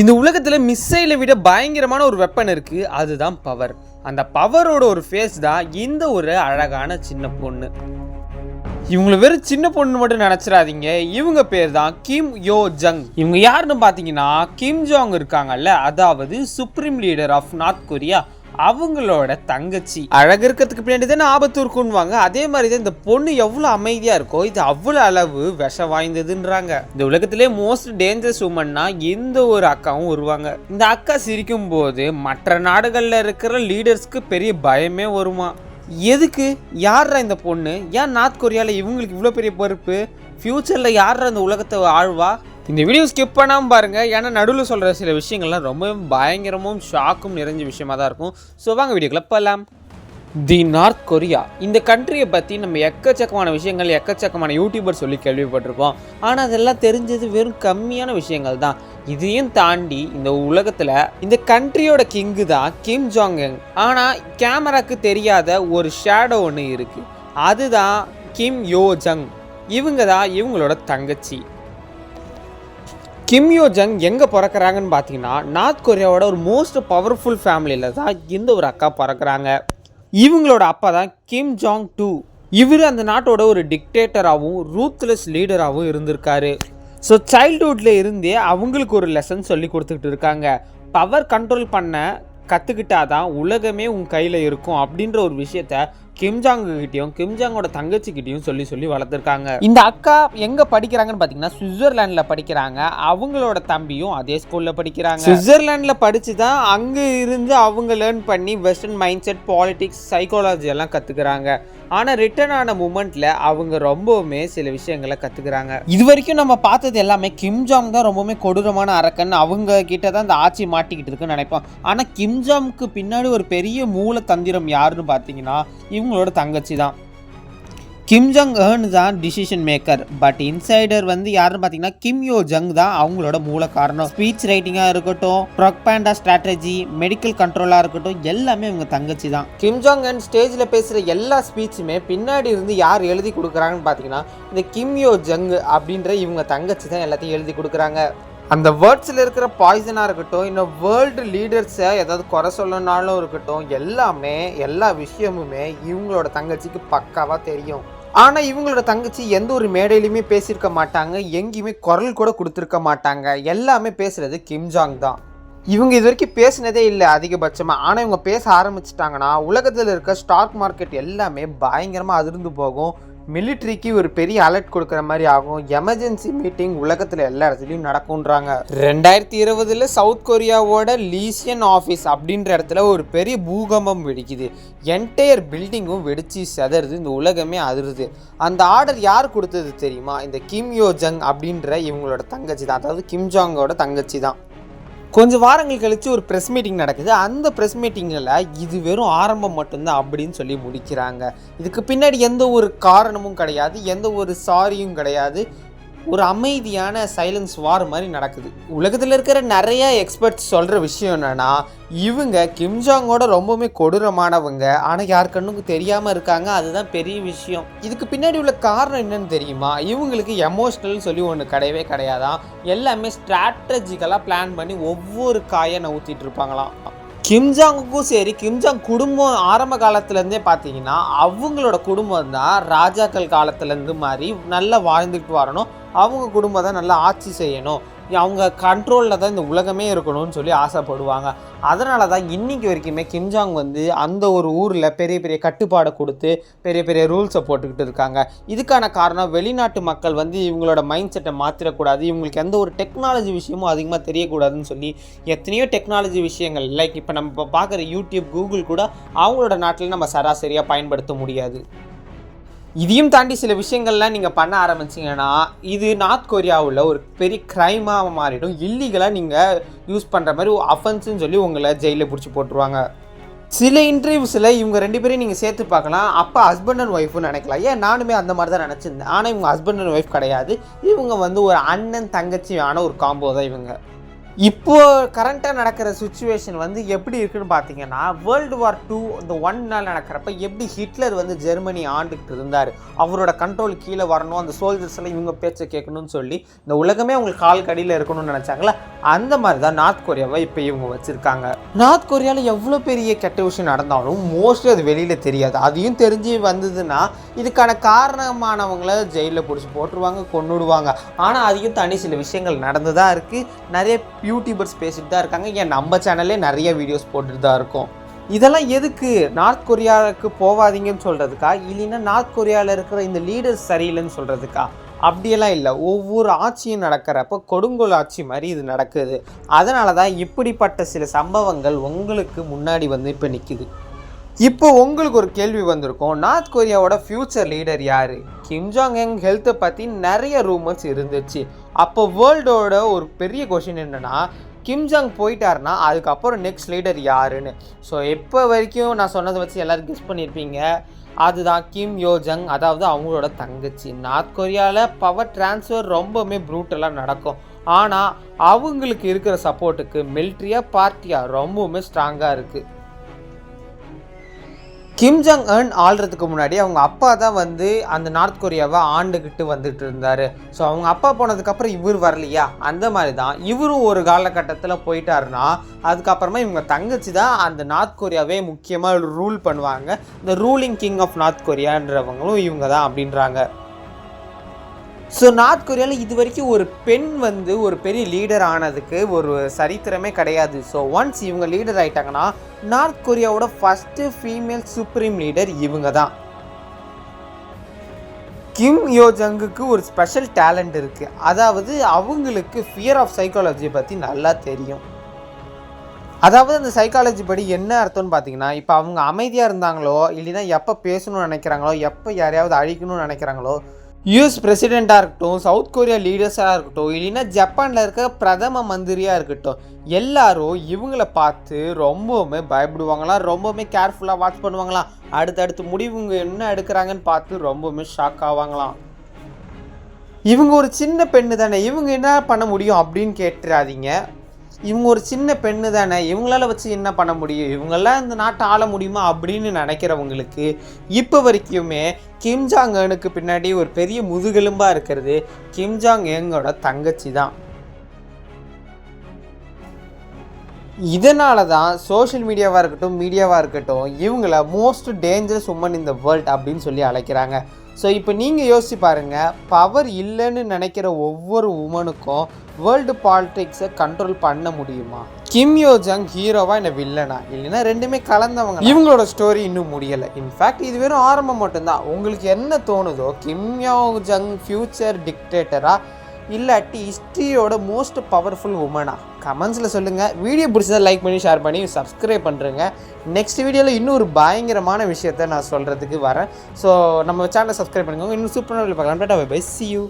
இந்த உலகத்தில் மிஸ்ஸைலை விட பயங்கரமான ஒரு வெப்பன் இருக்குது அதுதான் பவர் அந்த பவரோட ஒரு ஃபேஸ் தான் இந்த ஒரு அழகான சின்ன பொண்ணு. இவங்களை வெறும் சின்ன பொண்ணு மட்டும் நினச்சிடாதீங்க. இவங்க பேர் தான் கிம் யோ ஜங் இவங்க யாருன்னு பார்த்தீங்கன்னா கிம் ஜாங் இருக்காங்கல்ல அதாவது supreme leader of North Korea அவங்களோட தங்கச்சி. அழகு இருக்கிறதுக்கு பின்னாடி தானே ஆபத்து இருக்குன்னுவாங்க. அதே மாதிரி தான் இந்த பொண்ணு எவ்வளோ அமைதியாக இருக்கோ இது அவ்வளோ அளவு விஷ வாய்ந்ததுன்றாங்க. இந்த உலகத்திலே மோஸ்ட் டேஞ்சரஸ் உமன்னா எந்த ஒரு அக்காவும் வருவாங்க. இந்த அக்கா சிரிக்கும் போது மற்ற நாடுகளில் இருக்கிற லீடர்ஸ்க்கு பெரிய பயமே வருமா? எதுக்கு? யார்ரா இந்த பொண்ணு? ஏன் நார்த் கொரியாவில் இவங்களுக்கு இவ்வளோ பெரிய பொறுப்பு? ஃப்யூச்சரில் யார்ரா இந்த உலகத்தை ஆழ்வா? இந்த வீடியோ ஸ்கிப் பண்ணாமல் பாருங்கள் ஏன்னா நடுவில் சொல்கிற சில விஷயங்கள்லாம் ரொம்பவும் பயங்கரமும் ஷாக்கும் நிறைஞ்ச விஷயமா தான் இருக்கும். ஸோ வாங்க வீடியோக்குள்ள போகலாம் தி நார்த் கொரியா இந்த கண்ட்ரியை பற்றி நம்ம எக்கச்சக்கமான விஷயங்கள் எக்கச்சக்கமான யூடியூபர் சொல்லி கேள்விப்பட்டிருப்போம் ஆனால் அதெல்லாம் தெரிஞ்சது வெறும் கம்மியான விஷயங்கள் தான். இதையும் தாண்டி இந்த உலகத்தில் இந்த கண்ட்ரியோட கிங்கு தான் கிம் ஜாங் ஆனால் கேமராக்கு தெரியாத ஒரு ஷேடோ ஒன்று இருக்குது அதுதான் கிம் யோ ஜங் இவங்க தான் இவங்களோட தங்கச்சி. கிம்யோ ஜங் எங்கே பிறக்கறாங்கன்னு பார்த்தீங்கன்னா நார்த் கொரியாவோட ஒரு மோஸ்ட் பவர்ஃபுல் ஃபேமிலியில் தான் இந்த ஒரு அக்கா பிறக்கிறாங்க. இவங்களோட அப்பா தான் கிம் ஜாங் டூ இவர் அந்த நாட்டோட ஒரு டிக்டேட்டராகவும் ரூத்லெஸ் லீடராகவும் இருந்திருக்காரு. ஸோ சைல்டுஹுட்ல இருந்தே அவங்களுக்கு ஒரு லெசன் சொல்லி கொடுத்துக்கிட்டு இருக்காங்க. பவர் கண்ட்ரோல் பண்ண கற்றுக்கிட்டாதான் உலகமே உன் கையில் இருக்கும் அப்படின்ற ஒரு விஷயத்த கிம்ஜாங் கிட்டயும் கிம்ஜாங்கோட தங்கச்சிக்கிட்டையும் சொல்லி சொல்லி வளர்த்துருக்காங்க. இந்த அக்கா எங்க படிக்கிறாங்கன்னு பார்த்தீங்கன்னா சுவிட்சர்லாண்டில் படிக்கிறாங்க. அவங்களோட தம்பியும் அதே ஸ்கூலில் படிக்கிறாங்க. சுவிட்சர்லாண்டில் படிச்சு தான் அங்கே இருந்து அவங்க லேர்ன் பண்ணி western mind set politics psychology எல்லாம் கற்றுக்குறாங்க ஆனால் ரிட்டர்ன் ஆன மூமெண்ட்டில் அவங்க ரொம்பவுமே சில விஷயங்களை கற்றுக்குறாங்க இது வரைக்கும் நம்ம பார்த்தது எல்லாமே கிம்ஜாங் தான் ரொம்பவுமே கொடூரமான அரக்கன். அவங்க கிட்ட தான் இந்த ஆட்சி மாட்டிக்கிட்டு இருக்குன்னு நினைப்போம். ஆனால் கிம்ஜாம்க்கு பின்னாடி ஒரு பெரிய மூல தந்திரம் யாருன்னு பார்த்தீங்கன்னா இவங்களோட தங்கச்சி தான் கிம் ஜங் ஏர்ன் தான் டிசிஷன் மேக்கர் பட் இன்சைடர் வந்து யாருன்னு பார்த்தீங்கன்னா கிம் யோ ஜங் தான் அவங்களோட மூல காரணம். ஸ்பீச் ரைட்டிங்காக இருக்கட்டும் ப்ரொக்பேண்டா ஸ்ட்ராட்டஜி மெடிக்கல் கண்ட்ரோலாக இருக்கட்டும் எல்லாமே இவங்க தங்கச்சி தான் கிம் ஜாங் அண்ட் ஸ்டேஜில் பேசுகிற எல்லா ஸ்பீச்சுமே பின்னாடி இருந்து யார் எழுதி கொடுக்குறாங்கன்னு பார்த்தீங்கன்னா இந்த கிம் யோ ஜங் அப்படின்ற இவங்க தங்கச்சி தான் எல்லாத்தையும் எழுதி கொடுக்குறாங்க. அந்த வேர்ட்ஸில் இருக்கிற பாய்சனாக இருக்கட்டும் இன்னும் வேர்ல்டு லீடர்ஸை ஏதாவது குறை சொல்லணுனாலும் இருக்கட்டும் எல்லாமே எல்லா விஷயமுமே இவங்களோட தங்கச்சிக்கு பக்காவாக தெரியும். ஆனால் இவங்களோட தங்கச்சி எந்த ஒரு மேடையிலையுமே பேசியிருக்க மாட்டாங்க எங்கேயுமே குரல் கூட கொடுத்துருக்க மாட்டாங்க. எல்லாமே பேசுகிறது கிம்ஜாங் தான். இவங்க இது வரைக்கும் பேசினதே இல்லை அதிகபட்சமாக ஆனால் இவங்க பேச ஆரம்பிச்சிட்டாங்கன்னா உலகத்தில் இருக்க ஸ்டாக் மார்க்கெட் எல்லாமே பயங்கரமாக அதிர்ந்து போகும். மிலிட்ரிக்கு ஒரு பெரிய அலர்ட் கொடுக்குற மாதிரி ஆகும். எமர்ஜென்சி மீட்டிங் உலகத்தில் எல்லா இடத்துலையும் நடக்கும்ன்றாங்க. ரெண்டாயிரத்தி இருபதில் சவுத் கொரியாவோட லீசியன் ஆஃபீஸ் அப்படின்ற இடத்துல ஒரு பெரிய பூகம்பம் வெடிக்குது. என்டையர் பில்டிங்கும் வெடிச்சு செதறுது. இந்த உலகமே அதிருது. அந்த ஆர்டர் யார் கொடுத்தது தெரியுமா? இந்த கிம் யோ ஜங் அப்படின்ற இவங்களோட தங்கச்சி தான். அதாவது கிம் ஜாங்கோட தங்கச்சி தான். கொஞ்சம் வாரங்கள் கழித்து ஒரு ப்ரெஸ் மீட்டிங் நடக்குது. அந்த ப்ரெஸ் மீட்டிங்கில் இது வெறும் ஆரம்பம் மட்டும்தான் அப்படின்னு சொல்லி முடிக்கிறாங்க. இதுக்கு பின்னாடி எந்த ஒரு காரணமும் கிடையாது. எந்த ஒரு சாரியும் கிடையாது. ஒரு அமைதியான சைலன்ஸ் வார் மாதிரி நடக்குது. உலகத்தில் இருக்கிற நிறைய எக்ஸ்பர்ட்ஸ் சொல்கிற விஷயம் என்னென்னா இவங்க கிம்ஜாங்கோட ரொம்பவுமே கொடூரமானவங்க. ஆனால் யார் கண்ணுக்கு தெரியாமல் இருக்காங்க? அதுதான் பெரிய விஷயம். இதுக்கு பின்னாடி உள்ள காரணம் என்னன்னு தெரியுமா? இவங்களுக்கு எமோஷ்னல் சொல்லி ஒன்று கிடையவே கிடையாதான் எல்லாமே ஸ்ட்ராட்டஜிக்கலாக பிளான் பண்ணி ஒவ்வொரு காயை நவுத்திட்டு இருப்பாங்களாம். கிம்ஜாங்குக்கும் சரி கிம்ஜாங் குடும்பம் ஆரம்ப காலத்துலேருந்தே பார்த்தீங்கன்னா அவங்களோட குடும்பம் தான் ராஜாக்கள் காலத்துலேருந்து மாதிரி நல்லா வாழ்ந்துக்கிட்டு வரணும். அவங்க குடும்பத்தை நல்லா ஆட்சி செய்யணும். அவங்க கண்ட்ரோலில் தான் இந்த உலகமே இருக்கணும்னு சொல்லி ஆசைப்படுவாங்க. அதனால தான் இன்றைக்கி வரைக்குமே கிம்ஜாங் வந்து அந்த ஒரு ஊரில் பெரிய பெரிய கட்டுப்பாடை கொடுத்து பெரிய பெரிய ரூல்ஸை போட்டுக்கிட்டு இருக்காங்க. இதுக்கான காரணம் வெளிநாட்டு மக்கள் வந்து இவங்களோட மைண்ட் செட்டை மாற்றிடக்கூடாது இவங்களுக்கு எந்த ஒரு டெக்னாலஜி விஷயமும் அதிகமாக தெரியக்கூடாதுன்னு சொல்லி எத்தனையோ டெக்னாலஜி விஷயங்கள் லைக் இப்போ நம்ம இப்போ பார்க்குற யூடியூப் கூகுள் கூட அவங்களோட நாட்டில் நம்ம சராசரியாக பயன்படுத்த முடியாது. இதையும் தாண்டி சில விஷயங்கள்லாம் நீங்கள் பண்ண ஆரம்பிச்சிங்கன்னா இது நார்த் கொரியாவில் ஒரு பெரிய க்ரைமாக மாறிடும். இல்லீகலாக நீங்கள் யூஸ் பண்ணுற மாதிரி அஃபென்ஸ்னு சொல்லி உங்களை ஜெயிலில் பிடிச்சி போட்டுருவாங்க. சில இன்டர்வியூஸில் இவங்க ரெண்டு பேரையும் நீங்கள் சேர்த்து பார்க்கலாம். அப்போ ஹஸ்பண்ட் அண்ட் ஒய்ஃப்னு நினைக்கலாம். ஏன் நானுமே அந்த மாதிரி தான் நினச்சிருந்தேன். ஆனால் இவங்க ஹஸ்பண்ட் அண்ட் ஒய்ஃப் கிடையாது. இவங்க வந்து ஒரு அண்ணன் தங்கச்சியான ஒரு காம்போ தான் இவங்க. இப்போ கரண்ட்டாக நடக்கிற சுச்சுவேஷன் வந்து எப்படி இருக்குன்னு பார்த்தீங்கன்னா வேர்ல்டு வார் டூ இந்த ஒன் நாள் நடக்கிறப்ப எப்படி ஹிட்லர் வந்து ஜெர்மனி ஆண்டுகிட்டு இருந்தார்? அவரோட கண்ட்ரோல் கீழே வரணும் அந்த சோல்ஜர்ஸ் எல்லாம் இவங்க பேச்சை கேட்கணும்னு சொல்லி இந்த உலகமே அவங்களுக்கு கால் கடியில் இருக்கணும்னு நினச்சாங்களே? அந்த மாதிரி தான் நார்த் கொரியாவை இப்போ இவங்க வச்சுருக்காங்க. நார்த் கொரியாவில் எவ்வளோ பெரிய கெட்ட விஷயம் நடந்தாலும் மோஸ்ட்லி அது வெளியில் தெரியாது. அதையும் தெரிஞ்சு வந்ததுன்னா இதுக்கான காரணமானவங்கள ஜெயிலில் பிடிச்சி போட்டுருவாங்க கொண்டுடுவாங்க ஆனால் அதையும் தனி சில விஷயங்கள் நடந்து தான் இருக்குது நிறைய யூடியூபர்ஸ் பேசிட்டு தான் இருக்காங்க. ஏன் நம்ம சேனல்லே நிறைய வீடியோஸ் போட்டுட்டு தான் இருக்கோம். இதெல்லாம் எதுக்கு? நார்த் கொரியாவுக்கு போகாதீங்கன்னு சொல்கிறதுக்கா இல்லைன்னா நார்த் கொரியாவில் இருக்கிற இந்த லீடர்ஸ் சரியில்லைன்னு சொல்கிறதுக்கா அப்படியெல்லாம் இல்லை. ஒவ்வொரு ஆட்சியும் நடக்கிறப்ப கொடுங்கோல் ஆட்சி மாதிரி இது நடக்குது. அதனால தான் இப்படிப்பட்ட சில சம்பவங்கள் உங்களுக்கு முன்னாடி வந்து இப்போ நிற்குது இப்போ உங்களுக்கு ஒரு கேள்வி வந்திருக்கும். நார்த் கொரியாவோட ஃப்யூச்சர் லீடர் யார்? கிம் ஜாங் யங் ஹெல்த்தை பற்றி நிறைய ரூமர்ஸ் இருந்துச்சு. அப்போ வேர்ல்டோட ஒரு பெரிய கொஷின் என்னென்னா கிம் ஜாங் போயிட்டாருன்னா அதுக்கப்புறம் நெக்ஸ்ட் லீடர் யாருன்னு? ஸோ இப்போ வரைக்கும் நான் சொன்னதை வச்சு எல்லோரும் கெஸ் பண்ணியிருப்பீங்க அதுதான் கிம் யோ ஜங் அதாவது அவங்களோட தங்கச்சி. நார்த் கொரியாவில் பவர் டிரான்ஸ்ஃபர் ரொம்பவுமே ப்ரூட்டலாக நடக்கும். ஆனால் அவங்களுக்கு இருக்கிற சப்போர்ட்டுக்கு மிலிட்ரியாக பார்ட்டியாக ரொம்பவுமே ஸ்ட்ராங்காக இருக்குது கிம் ஜாங் அன் ஆள்றதுக்கு முன்னாடி அவங்க அப்பா தான் வந்து அந்த நார்த் கொரியாவை ஆண்டுக்கிட்டு வந்துட்டு இருந்தார். ஸோ அவங்க அப்பா போனதுக்கப்புறம் இவர் வரலையா? அந்த மாதிரி தான். இவரும் ஒரு காலகட்டத்தில் போயிட்டாருன்னா அதுக்கப்புறமா இவங்க தங்கச்சி தான் அந்த நார்த் கொரியாவே முக்கியமாக ரூல் பண்ணுவாங்க. இந்த ரூலிங் கிங் ஆஃப் நார்த் கொரியான்றவங்களும் இவங்க தான் அப்படின்றாங்க. ஸோ நார்த் கொரியாவில் இது வரைக்கும் ஒரு பெண் வந்து ஒரு பெரிய லீடர் ஆனதுக்கு ஒரு சரித்திரமே கிடையாது. ஸோ ஒன்ஸ் இவங்க லீடர் ஆயிட்டாங்கன்னா நார்த் கொரியாவோட ஃபஸ்ட்டு ஃபீமேல் சுப்ரீம் லீடர் இவங்க தான். கிம் யோஜங்குக்கு ஒரு ஸ்பெஷல் டேலண்ட் இருக்குது அதாவது அவங்களுக்கு ஃபியர் ஆஃப் சைக்காலஜியை பற்றி நல்லா தெரியும். அதாவது அந்த சைக்காலஜி படி என்ன அர்த்தம்னு பார்த்தீங்கன்னா இப்போ அவங்க அமைதியாக இருந்தாங்களோ இல்லைன்னா எப்போ பேசணும்னு நினைக்கிறாங்களோ எப்போ யாரையாவது அழிக்கணும்னு நினைக்கிறாங்களோ யூஎஸ் பிரசிடெண்ட்டாக இருக்கட்டும் சவுத் கொரியா லீடர்ஸாக இருக்கட்டும் இல்லைன்னா ஜப்பானில் இருக்க பிரதம மந்திரியாக இருக்கட்டும் எல்லாரும் இவங்களை பார்த்து ரொம்பவுமே பயப்படுவாங்களாம் ரொம்பவுமே கேர்ஃபுல்லாக வாட்ச் பண்ணுவாங்களாம். அடுத்தடுத்து முடிவுங்க என்ன எடுக்கிறாங்கன்னு பார்த்து ரொம்பவுமே ஷாக் ஆவாங்களாம். இவங்க ஒரு சின்ன பெண்ணு தானே இவங்க என்ன பண்ண முடியும் அப்படின்னு கேட்டுறாதீங்க. இவங்க ஒரு சின்ன பெண்ணு தானே இவங்களால வச்சு என்ன பண்ண முடியும்? இவங்கெல்லாம் இந்த நாட்டை ஆள முடியுமா அப்படின்னு நினைக்கிறவங்களுக்கு இப்போ வரைக்குமே கிம்ஜாங் அனுக்கு பின்னாடி ஒரு பெரிய முதுகெலும்பாக இருக்கிறது கிம் ஜாங் தங்கச்சி தான். இதனால தான் சோஷியல் மீடியாவாக இருக்கட்டும் மீடியாவாக இருக்கட்டும் இவங்கள மோஸ்ட் டேஞ்சரஸ் உமன் இந்த வேர்ல்ட் அப்படின்னு சொல்லி அழைக்கிறாங்க. ஸோ இப்போ நீங்கள் யோசிச்சு பாருங்கள் பவர் இல்லைன்னு நினைக்கிற ஒவ்வொரு உமனுக்கும் வேர்ல்டு பாலிடிக்ஸை கண்ட்ரோல் பண்ண முடியுமா? கிம் யோஜங் ஹீரோவா என்ன வில்லனா இல்லைன்னா ரெண்டுமே கலந்தவங்க இவங்களோட ஸ்டோரி இன்னும் முடியலை. இன்ஃபேக்ட் இது வெறும் ஆரம்பம் மட்டும்தான். உங்களுக்கு என்ன தோணுதோ கிம் யோ ஜங் ஃபியூச்சர் டிக்டேட்டராக இல்லாட்டி ஹிஸ்ட்ரியோட மோஸ்ட் பவர்ஃபுல் உமனா கமெண்ட்ஸில் சொல்லுங்கள் வீடியோ பிடிச்சதை லைக் பண்ணி ஷேர் பண்ணி சப்ஸ்கிரைப் பண்ணுறேங்க நெக்ஸ்ட் வீடியோவில் இன்னொரு பயங்கரமான விஷயத்த நான் சொல்கிறதுக்கு வரேன். ஸோ நம்ம சேனலை சப்ஸ்கிரைப் பண்ணிக்கோங்க இன்னும் சூப்பரான பார்க்கலாம். By C you